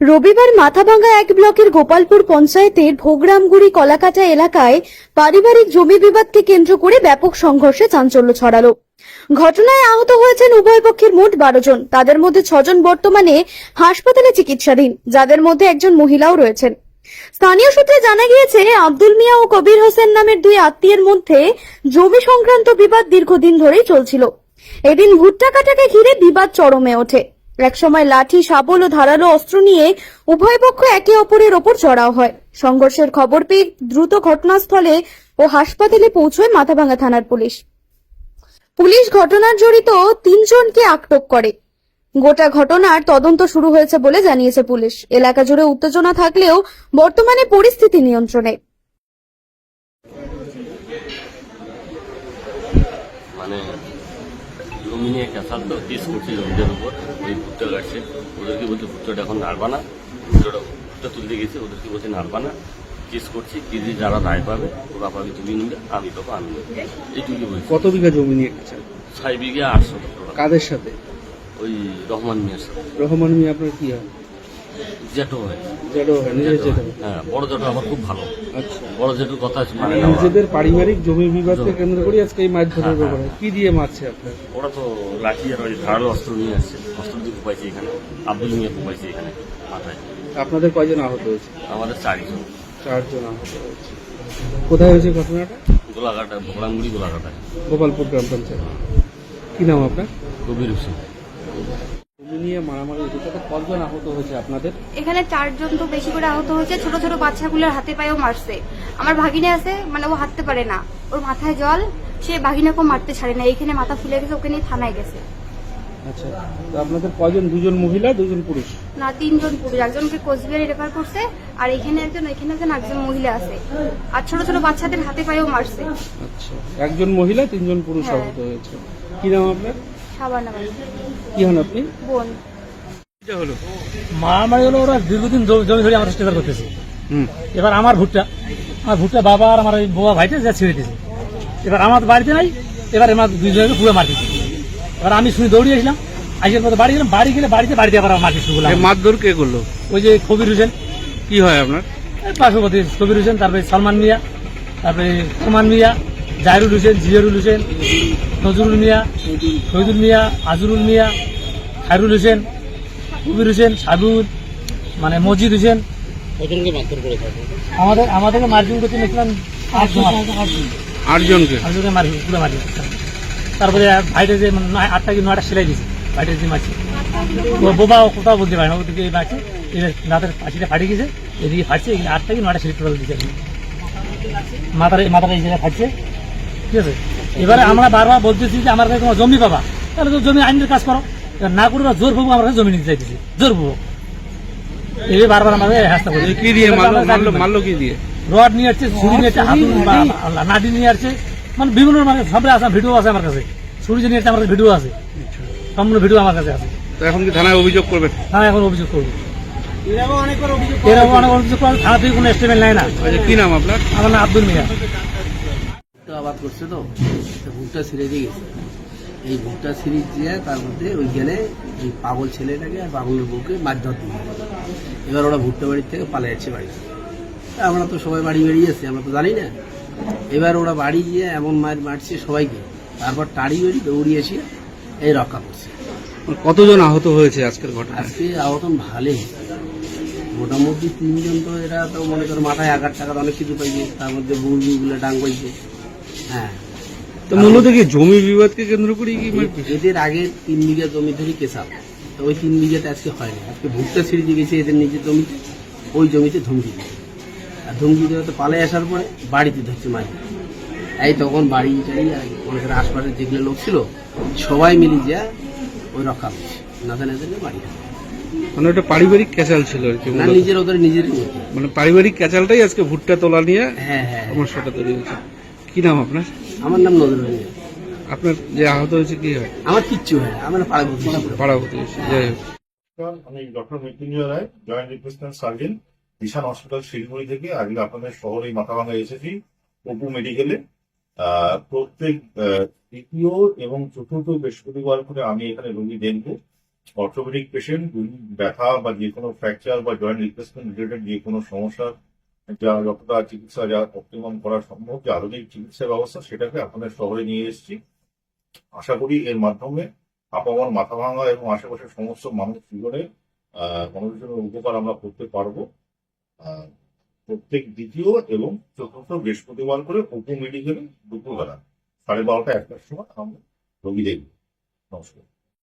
রবিবার মাথাভাঙ্গা এক ব্লকের গোপালপুর পঞ্চায়েতের ভোগরামগুড়ি কলাকাটা এলাকায় পারিবারিক জমি বিবাদকে কেন্দ্র করে ব্যাপক সংঘর্ষে চাঞ্চল্য ছড়ালো। ঘটনায় আহত হয়েছেন উভয় পক্ষের মোট বারো জন। তাদের মধ্যে ছজন বর্তমানে হাসপাতালে চিকিৎসাধীন, যাদের মধ্যে একজন মহিলাও রয়েছেন। স্থানীয় সূত্রে জানা গিয়েছে, আব্দুল মিয়া ও কবির হোসেন নামের দুই আত্মীয়ের মধ্যে জমি সংক্রান্ত বিবাদ দীর্ঘদিন ধরেই চলছিল। এদিন ভুট্টা কাটাকে ঘিরে বিবাদ চরমে ওঠে। একসময় লাঠি, শাবল ও ধারালো অস্ত্র নিয়ে উভয় পক্ষ একে অপরের ওপর চড়াও হয়। সংঘর্ষের খবর পেয়ে দ্রুত ঘটনাস্থলে ও হাসপাতালে পৌঁছয় মাথাভাঙ্গা থানার পুলিশ। পুলিশ ঘটনার জড়িত তিনজনকে আটক করে। গোটা ঘটনার তদন্ত শুরু হয়েছে বলে জানিয়েছে পুলিশ। এলাকা জুড়ে উত্তেজনা থাকলেও বর্তমানে পরিস্থিতি নিয়ন্ত্রণে। মানে জমি নিয়ে ছাত্র কেস করছে ওদের উপর ওই ভুট্টা কাটছে। ওদেরকে বলছে ভুট্টাটা এখন নাড়বা না। ভুট্টাটা ভুট্টা তুলতে গেছে ওদেরকে বলছে নাড়বা না। কেস করছি কেজি যারা রায় পাবে ওরা পাবে তুমি নিবে আমি পাবো আমি নেব। এইটুকুই বলছি। কত বিঘা জমি নিয়ে ছয় বিঘে আটশো কাদের সাথে? ওই রহমান মিয়ার সাথে। রহমান মিয়া আপনার কি হয়? জেঠো হয় জেঠো হয় নিজের জেঠো জেঠো হ্যাঁ বড় জেঠো আমার খুব ভালো। আচ্ছা। বড় জেঠুর কথা মানে নিজেদের পারিবারিক জমি বিবাদকে কেন্দ্র করে আজকে এই মাছ ধরার হ্যাঁ, ব্যাপারে। কি দিয়ে মারছে আপনার? ওরা তো লাঠি আর ওই ধারালো অস্ত্র নিয়ে আসছে। অস্ত্র দিয়ে কোপাইছে এখানে। আব্দুল মিয়া কোপাইছে এখানে মাথায়। আপনাদের কয়জন আহত হয়েছে? আমাদের চারজন। চারজন আহত হয়েছে। কোথায় হয়েছে ঘটনাটা? গোলাঘাটা গোলাঘাটা গোপালপুর গ্রাম পঞ্চায়েত। কি নাম আপনার? কবির হোসেন। নিয়ে মারামারি তাতে কতজন আহত হয়েছে আপনাদের? এখানে চারজন তো বেশি করে আহত হয়েছে। ছোট ছোট বাচ্চাগুলোর হাতে পায়েও মারছে। আমার ভাগিনে আছে মানে ও হাঁটতে পারে না। ওর মাথায় জল সে ভাগিনাকেও মারতে ছাড়ে না। এইখানে মাথা ফুলে গেছে ওকে নিয়ে থানায় গেছে। আচ্ছা তো আপনাদের কয়জন দুজন মহিলা দুজন পুরুষ? না তিনজন পুরুষ। একজনকে কোচবিহারে রেফার করছে আর এখানে একজন এখানে একজন একজন মহিলা আছে। আর ছোট ছোট বাচ্চাদের হাতে পায়েও মারছে। আচ্ছা একজন মহিলা তিনজন পুরুষ হ্যাঁ। আহত হয়েছে। কি নাম আপনার? সাবানা বাড়ি কি হন আপনি? বোন। এটা হলো। মারামারি হলো ওরা দীর্ঘদিন জমি জমি ধরে আমার স্টেজার করতেছে। হুম। এবার আমার ভুট্টা আমার ভুট্টা বাবা আর আমার ওই বাবা ভাইটা যা ছেড়ে দিয়েছে। এবার আমার বাড়িতে নাই এবার আমার দুজনকে পুরো মার দিচ্ছে এবার আমি শুনে দৌড়িয়ে আসলাম বাড়ি গেলাম বাড়ি গেলে বাড়িতে বাড়িতে আবার মারতে শুরু করলাম। এই মারধর কে করল? ওই যে কবির হোসেন। কি হয় আপনার? এই পার্শ্ববর্তী কবির হোসেন তারপরে সালমান মিয়া তারপরে সোমান মিয়া জাহিরুল হোসেন জিয়রুল হোসেন নজরুল মিয়া শহীদুল মিয়া আজরুল মিয়া খায়রুল হোসেন কবির হোসেন সাবিউল মানে মজিদ হোসেন। আমাদের আমাদেরকে মার্জিন করতে দেখলাম আটজনকে? আটজনকে মারি পুরো মারি তারপরে ভাইটা যে নয় আটটা কি নয়টা সেলাই দিয়েছে ভাইটা যে মারছে। ও বোবা ও কোথাও বলতে পারে না ওদিকে মারছে। এবার দাঁতের পাখিটা ফাটিয়ে গেছে এদিকে ফাটছে এখানে আটটা কি নয়টা সেলাই টোটাল দিয়েছে। মাথার মাথার এই জায়গায় ফাটছে। ঠিক আছে? এবারে আমরা বারবার বলতেছি যে আমার কাছে তোমার জমি পাবা। তাহলে তো জমি আইনের কাজ করো। না করে জোর পাবো আমার কাছে জমি নিতে চাইতেছি। জোর পাবো এই বারবার আমাদের হাসতে করছে কি দিয়ে? মারলো মারলো মারলো কি দিয়ে? রড নিয়ে আসছে ছুরি নিয়ে আসছে নাটি নিয়ে আসছে। মানে বিভিন্ন মানে সবাই আছে ভিডিও আছে আমার কাছে। ছুরি নিয়ে আসছে আমার কাছে ভিডিও আছে। সম্পূর্ণ ভিডিও আমার কাছে আছে। তো এখন কি থানায় অভিযোগ করবেন থানা এখন অভিযোগ করব। এরকম অনেক অভিযোগ করে থানা থেকে কোনো স্টেটমেন্ট নেয় না। আচ্ছা কি নাম আপনার? আমার নাম আব্দুল মিয়া। আবাদ করছে তো? ভুট্টা ছিঁড়ে দিয়ে গেছে। এই ভুট্টা ছিঁড়ে দিয়ে তার মধ্যে ওই ওইখানে এই পাগল ছেলেটাকে আর পাগলের বউকে মাছ ধরতে হবে। এবার ওরা ভুট্টা বাড়ির থেকে পালিয়ে যাচ্ছে বাড়ি। তা আমরা তো সবাই বাড়ি বেরিয়ে আসছি আমরা তো জানি না। এবার ওরা বাড়ি গিয়ে এমন মার মারছে সবাইকে। তারপর টাড়ি বেড়ি দৌড়িয়ে এসে এই রক্ষা করছে। কতজন আহত হয়েছে আজকের ঘটনায়? আজকে আহতন ভালোই। মোটামুটি তিনজন তো এরা তো মনে করো মাথায় আঘাত টাকাত অনেক কিছু পাইছে। তার মধ্যে বুড়গুলো ডাং পাইছে। হ্যাঁ। তো মূলত কি জমি বিবাদকে কেন্দ্র করে কি? এদের আগে তিন বিঘা জমি ধরে কেসাল তো ওই তিন বিঘাতে আজকে হয়নি আজকে ভুট্টা ছিঁড়ে গেছে এদের নিজের জমিতে ওই জমিতে ধমকি দিয়ে। আর ধমকি দেওয়া তো পালে আসার পরে বাড়িতে ধরছে মাঝে এই তখন বাড়ি টাড়ি আর মনে করেন আশপাশের যেগুলো লোক ছিল সবাই মিলে যা ওই রক্ষা করছে নাতে নাতে বাড়ি মানে ওটা পারিবারিক ক্যাচাল ছিল আর কি না নিজের ওদের মধ্যে। মানে পারিবারিক ক্যাচালটাই আজকে ভুট্টা তোলা নিয়ে হ্যাঁ হ্যাঁ। সমস্যাটা তৈরি হয়েছে। কি নাম আপনার? আমার নাম নজরুল। আপনার যে আহত হয়েছে কি হয়? আমার কিচ্ছু হয় আমার পাড়া বলছি পাড়া প্রতিবেশী যাই হোক। আমি doctor Mrityunjoy Roy joint replacement surgeon Dishan hospital Siliguri থেকে। আজকে আপনাদের শহরে মাথা মাথাভাঙা এসেছি অপু মেডিকেলে। প্রত্যেক তৃতীয় এবং চতুর্থ বৃহস্পতিবার করে আমি এখানে রোগী দেখব। অর্থোপেডিক পেশেন্ট ব্যথা বা যে কোনো ফ্র্যাকচার বা জয়েন্ট রিপ্লেসমেন্ট রিলেটেড যে কোনো সমস্যা যা যতটা চিকিৎসা যা অপটিমাম করা সম্ভব, যে আধুনিক চিকিৎসা ব্যবস্থা সেটাকে আপনাদের শহরে নিয়ে এসেছি। আশা করি এর মাধ্যমে আপামর মাথা ভাঙা এবং আশেপাশের সমস্ত মানুষ জীবনে মানুষজনের উপকার আমরা করতে পারব। প্রত্যেক দ্বিতীয় এবং চতুর্থ বৃহস্পতিবার করে অপু মেডিকেলে দুপুরবেলা, সাড়ে বারোটা একটার সময় আমরা রোগী দেখব নমস্কার।